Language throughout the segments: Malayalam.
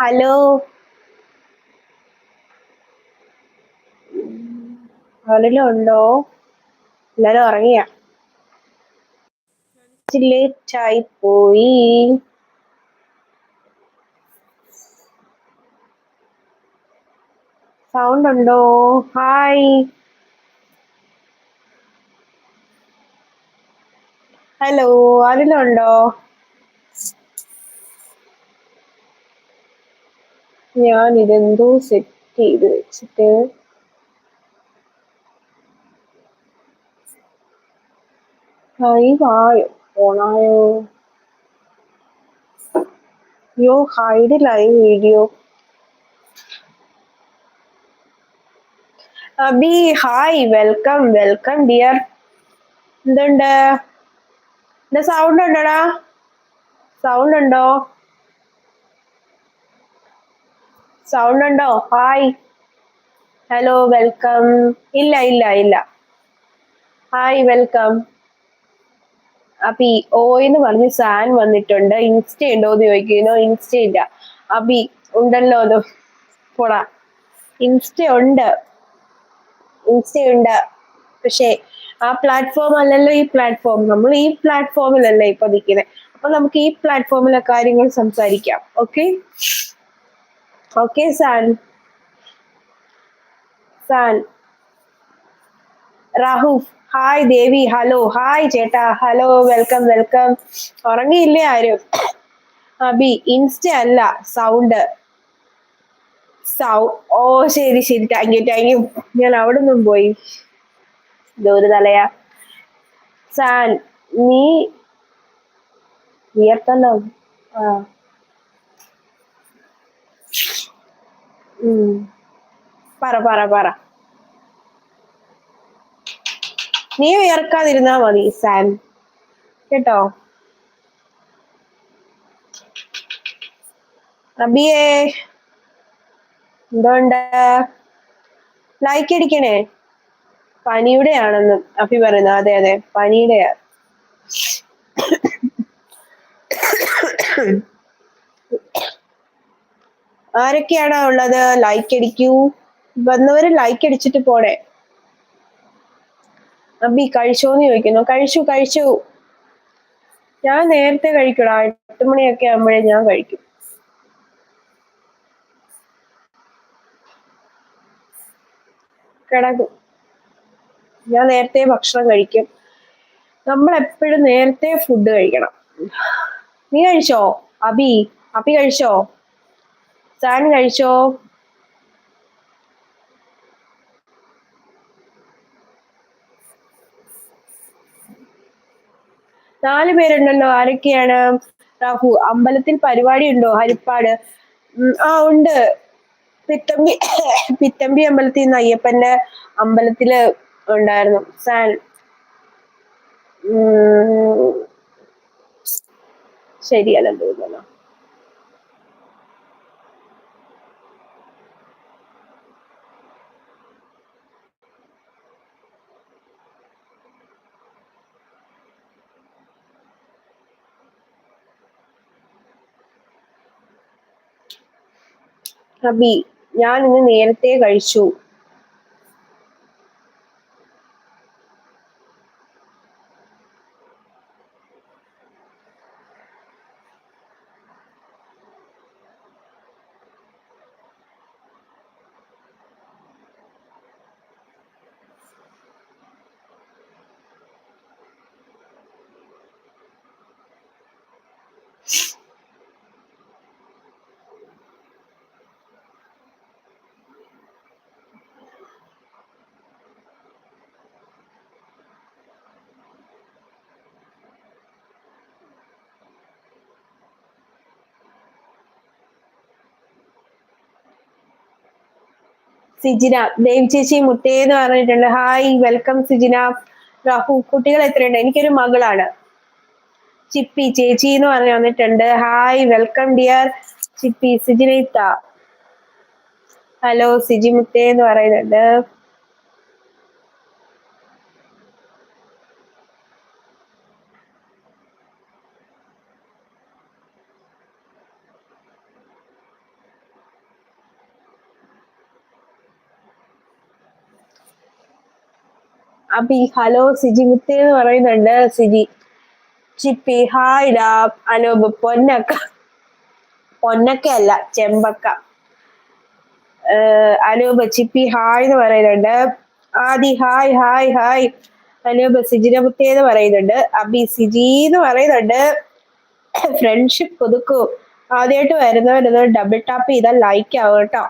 ഹലോ. ഉണ്ടോ എല്ലാരും ഉറങ്ങിയ? ലേറ്റായി പോയി. സൗണ്ട് ഉണ്ടോ? ഹായ് ഹലോ ആരെല്ലാം ഉണ്ടോ ഞാൻ ഇതെന്തോ സെറ്റ് ചെയ്ത് വെച്ചിട്ട് ലൈവായോ ഓണായോ? യോ hide live video Abhi hi welcome welcome dear എന്തുണ്ട്? എന്താ സൗണ്ട് ഉണ്ടോടാ? സൗണ്ട് ഉണ്ടോ? സൗണ്ട് ഉണ്ടോ ഹായ്. Hello welcome. ഇല്ല ഇല്ല ഇല്ല. Hi welcome. അബി ഓ എന്ന് പറഞ്ഞ് സാൻ വന്നിട്ടുണ്ട്. ഇൻസ്റ്റ ഉണ്ടോ എന്ന് ചോദിക്കുന്നു. ഇൻസ്റ്റ ഇല്ല. അബി ഉണ്ടല്ലോ അത്? പോടാ. ഇൻസ്റ്റ ഉണ്ട്. ഇൻസ്റ്റ ഉണ്ട്. പക്ഷേ ആ പ്ലാറ്റ്ഫോം അല്ലല്ലോ ഈ പ്ലാറ്റ്ഫോം നമ്മൾ ഈ പ്ലാറ്റ്ഫോമിലല്ലേ ഇപ്പൊ നിൽക്കുന്നത് അപ്പൊ നമുക്ക് ഈ പ്ലാറ്റ്ഫോമിലെ കാര്യങ്ങൾ സംസാരിക്കാം. ഓക്കെ ഓക്കെ സാൻ San Rahul hi Devi hello hi ചേട്ടാ ഹലോ വെൽക്കം വെൽക്കം ഉറങ്ങിയില്ലേ ആരും? അബി ഇൻസ്റ്റ അല്ല സൗണ്ട് സൗ ഓ ശരി ശരി. താങ്ക് യു താങ്ക് യു ഞാൻ അവിടെ നിന്നും പോയി ഒരു തലയാ. സാൻ നീ വിയർത്തല്ലോ ആ. പറ പറ പറ. നീ ഉയർക്കാതിരുന്നാ മതി സാൻ. കേട്ടോ? റബിയേ എന്തുണ്ട്? ലൈക്ക് അടിക്കണേ പനിയുടെ ആണെന്ന് അഭി പറയുന്നു. അതെ അതെ പനിയുടെയാ. ആരൊക്കെയാണോ ഉള്ളത്? ലൈക്ക് അടിക്കൂ. വന്നവര് ലൈക്ക് അടിച്ചിട്ട് പോണേ. അബി കഴിച്ചോന്ന് ചോദിക്കുന്നു. കഴിച്ചു കഴിച്ചു. ഞാൻ നേരത്തെ കഴിക്കൂടാ. എട്ട് മണിയൊക്കെ ആകുമ്പോഴേ ഞാൻ കഴിക്കും. കിടക്കും. ഞാൻ നേരത്തെ ഭക്ഷണം കഴിക്കും. നമ്മൾ എപ്പോഴും നേരത്തെ ഫുഡ് കഴിക്കണം. നീ കഴിച്ചോ? അബി അബി കഴിച്ചോ? സാൻ കഴിച്ചോ? നാല് പേരുണ്ടല്ലോ. ആരൊക്കെയാണ്? രാഹു അമ്പലത്തിൽ പരിപാടി ഉണ്ടോ? ഹരിപ്പാട്. ആ ഉണ്ട്. പിത്തമ്പി പിത്തമ്പി അമ്പലത്തിൽ നിന്ന് അയ്യപ്പന്റെ അമ്പലത്തിൽ ഉണ്ടായിരുന്നു. സാൻ ശരിയല്ലെന്ന് തോന്നുന്നു? അബി ഞാൻ ഇന്ന് നേരത്തെ കഴിച്ചു. സിജിന ദേവ് ചേച്ചി മുത്തേ എന്ന് പറഞ്ഞിട്ടുണ്ട്. Hi welcome Sijina. രാഹു കുട്ടികൾ എത്രയുണ്ട്? എനിക്കൊരു മകളാണ്. ചിപ്പി ചേച്ചി എന്ന് പറഞ്ഞു വന്നിട്ടുണ്ട്. ഹായ് വെൽക്കം ഡിയർ ചിപ്പി സിജിനിത്ത. ഹലോ സിജി മുത്തേ എന്ന് പറയുന്നുണ്ട്. അപ്പൊ ഈ ഹലോ സിജി മുത്തേ എന്ന് പറയുന്നുണ്ട്. സിജി. ചിപ്പി ഹായ് ഡാ. അനൂപ് പൊന്നക്ക. പൊന്നക്ക അല്ല ചെമ്പക്ക. അനൂപ് ചിപ്പി ഹായ് എന്ന് പറയുന്നുണ്ട്. Adi hi hi hi. Anoop സിജിനമുത്തേ എന്ന് പറയുന്നുണ്ട്. അബി സിജി എന്ന് പറയുന്നുണ്ട്. ഫ്രണ്ട്ഷിപ്പ് പുതുക്കൂ. ആദ്യമായിട്ട് വരുന്നവരത് ഡബിൾ ടാപ്പ് ചെയ്താൽ ലൈക്ക് ആവും കേട്ടോ.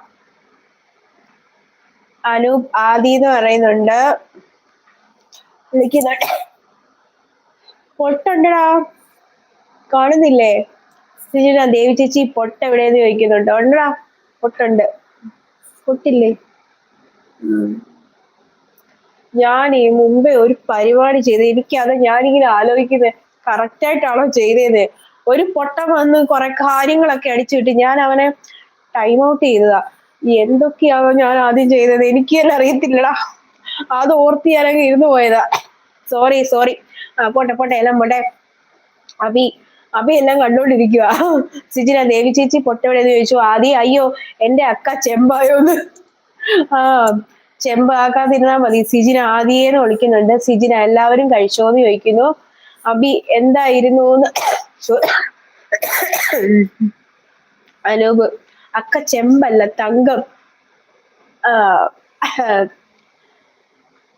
അനൂപ് ആദി എന്ന് പറയുന്നുണ്ട്. വിളിക്കുന്നുണ്ട് പൊട്ടുണ്ടടാ. കാണുന്നില്ലേ? സിജിന ദേവി ചേച്ചി പൊട്ട് എവിടെയെന്ന് ചോദിക്കുന്നുണ്ട്. ഉണ്ടടാ പൊട്ടുണ്ട്. പൊട്ടില്ലേ? ഞാൻ ഈ മുമ്പേ ഒരു പരിപാടി ചെയ്ത് എനിക്കത് ഞാനിങ്ങനെ ആലോചിക്കുന്നത് കറക്റ്റ് ആയിട്ടാണോ ചെയ്തത് ഒരു പൊട്ടം വന്ന് കുറെ കാര്യങ്ങളൊക്കെ അടിച്ചു വിട്ട് ഞാൻ അവനെ ടൈം ഔട്ട് ചെയ്തതാ. എന്തൊക്കെയാണോ ഞാൻ ആദ്യം ചെയ്തത്? എനിക്ക് തന്നെ അറിയത്തില്ലടാ അത് ഓർത്ത് ഞാനങ്ങ് ഇരുന്നു പോയതാ. സോറി സോറി പോട്ടെ പോട്ടെ എല്ലാം പോട്ടെ. അഭി അഭി എല്ലാം കണ്ടോണ്ടിരിക്കുക സിജിന ദേവി ചേച്ചി പൊട്ടവിടെ എന്ന് ചോദിച്ചു. ആദ്യം അയ്യോ എന്റെ അക്ക ചെമ്പായോന്ന്. ആ ചെമ്പാക്കാതിരുന്നാ മതി. സിജിന ആദിയെന്ന് വിളിക്കുന്നുണ്ട്. സിജിന എല്ലാവരും കഴിച്ചോന്ന് ചോദിക്കുന്നു. അബി എന്തായിരുന്നു അനൂപ് അക്ക ചെമ്പല്ല തങ്കം.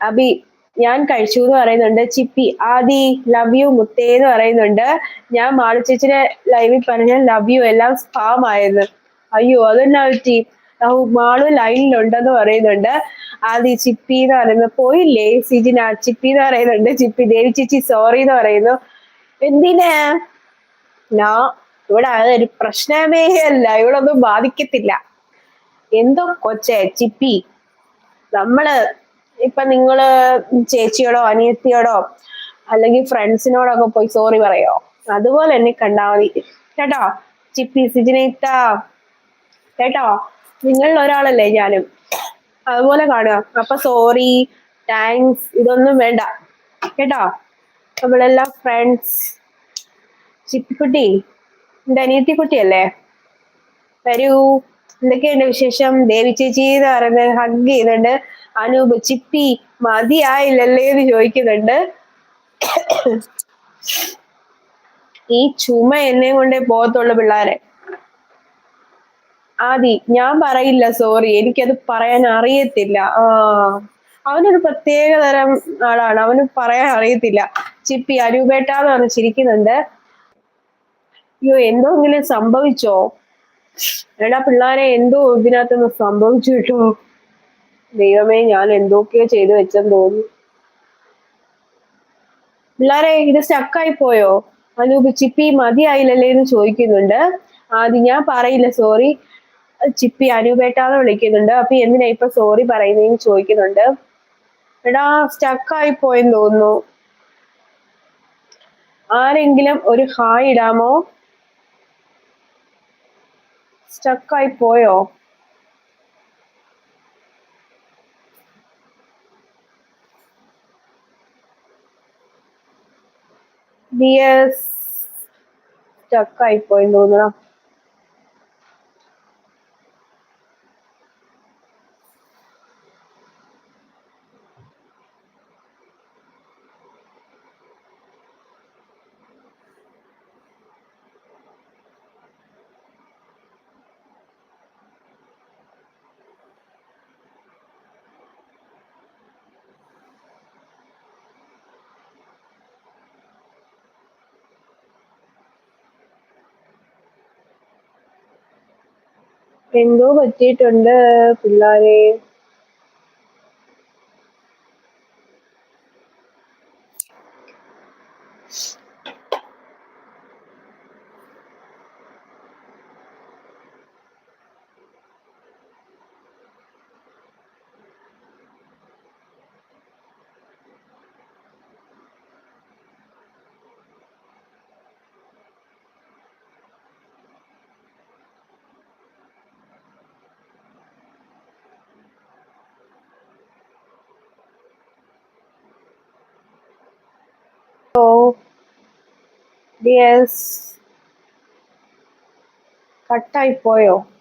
അബി ഞാൻ കഴിച്ചു എന്ന് പറയുന്നുണ്ട്. ചിപ്പി ആദി ലവ് യു മുത്തേ എന്ന് പറയുന്നുണ്ട്. ഞാൻ മാളിച്ചേച്ചിനെ ലൈവിൽ പറഞ്ഞ ലവ് യു എല്ലാം സ്പാം ആയത് അയ്യോ അതെന്നാ പറ്റി? മാളു ലൈനിലുണ്ടെന്ന് പറയുന്നുണ്ട്. ആദി ചിപ്പി എന്ന് പറയുന്നത് പോയില്ലേ സിജിന? ചിപ്പി എന്ന് പറയുന്നുണ്ട്. ചിപ്പി ദേവി ചേച്ചി സോറി എന്ന് പറയുന്നു. എന്തിനാ? ഇവിടെ അതൊരു പ്രശ്നമേ അല്ല. ഇവിടെ ഒന്നും ബാധിക്കത്തില്ല. എന്തോ കൊച്ചേ ചിപ്പി. നമ്മൾ ഇപ്പൊ നിങ്ങൾ ചേച്ചിയോടോ അനിയത്തിയോടോ അല്ലെങ്കിൽ ഫ്രണ്ട്സിനോടൊക്കെ പോയി സോറി പറയോ? അതുപോലെ എന്നെ കണ്ടാൽ മതി. കേട്ടോ? ചിപ്പി സിജിനേത്ത. കേട്ടോ? നിങ്ങളിൽ ഒരാളല്ലേ ഞാനും. അതുപോലെ കാണുക. അപ്പൊ സോറി താങ്ക്സ് ഇതൊന്നും വേണ്ട. കേട്ടോ? നമ്മളെല്ലാം ഫ്രണ്ട്സ് ചിപ്പിക്കുട്ടി എന്റെ അനിയത്തിക്കുട്ടിയല്ലേ? വരൂ. എന്തൊക്കെയുണ്ട് വിശേഷം? ദേവി ചേച്ചി എന്ന് പറയുന്നത് ഹഗ് ചെയ്യുന്നുണ്ട്. അനൂപ് ചിപ്പി മതിയായില്ലല്ലേ എന്ന് ചോദിക്കുന്നുണ്ട്. ഈ ചുമ എന്നെ കൊണ്ടേ പോകത്തുള്ളു പിള്ളേരെ. ആദി ഞാൻ പറയില്ല സോറി എനിക്കത് പറയാൻ അറിയത്തില്ല. ആ അവനൊരു പ്രത്യേക തരം ആളാണ്. അവന് പറയാൻ അറിയത്തില്ല. ചിപ്പി അനൂപേട്ടാന്ന് ചിരിക്കുന്നുണ്ട്. അയ്യോ എന്തോ ഇങ്ങനെ സംഭവിച്ചോ? എടാ പിള്ളേരെ എന്തോ ഇതിനകത്തൊന്ന് സംഭവിച്ചു കിട്ടുമോ ദൈവമേ ഞാൻ എന്തൊക്കെയോ ചെയ്തു വെച്ചെന്ന് തോന്നുന്നു. പിള്ളേരെ ഇത് സ്റ്റക്കായി പോയോ? അനൂപ് ചിപ്പി മതിയായില്ലല്ലേ എന്ന് ചോദിക്കുന്നുണ്ട്. ആദ്യം ഞാൻ പറയില്ല സോറി ചിപ്പി അനൂപേട്ടാന്ന് വിളിക്കുന്നുണ്ട്. അപ്പൊ എന്തിനാ ഇപ്പൊ സോറി പറയുന്നതെന്ന് ചോദിക്കുന്നുണ്ട്. എടാ സ്റ്റക്കായി പോയെന്ന് തോന്നുന്നു. ആരെങ്കിലും ഒരു ഹായ് ഇടാമോ? സ്റ്റക്കായി പോയോ? ഡിയസ് സ്റ്റക്കായി പോയി തോന്നണം എന്തോ പറ്റിയിട്ടുണ്ട് പിള്ളാരെ. So, DS, cut type poyo.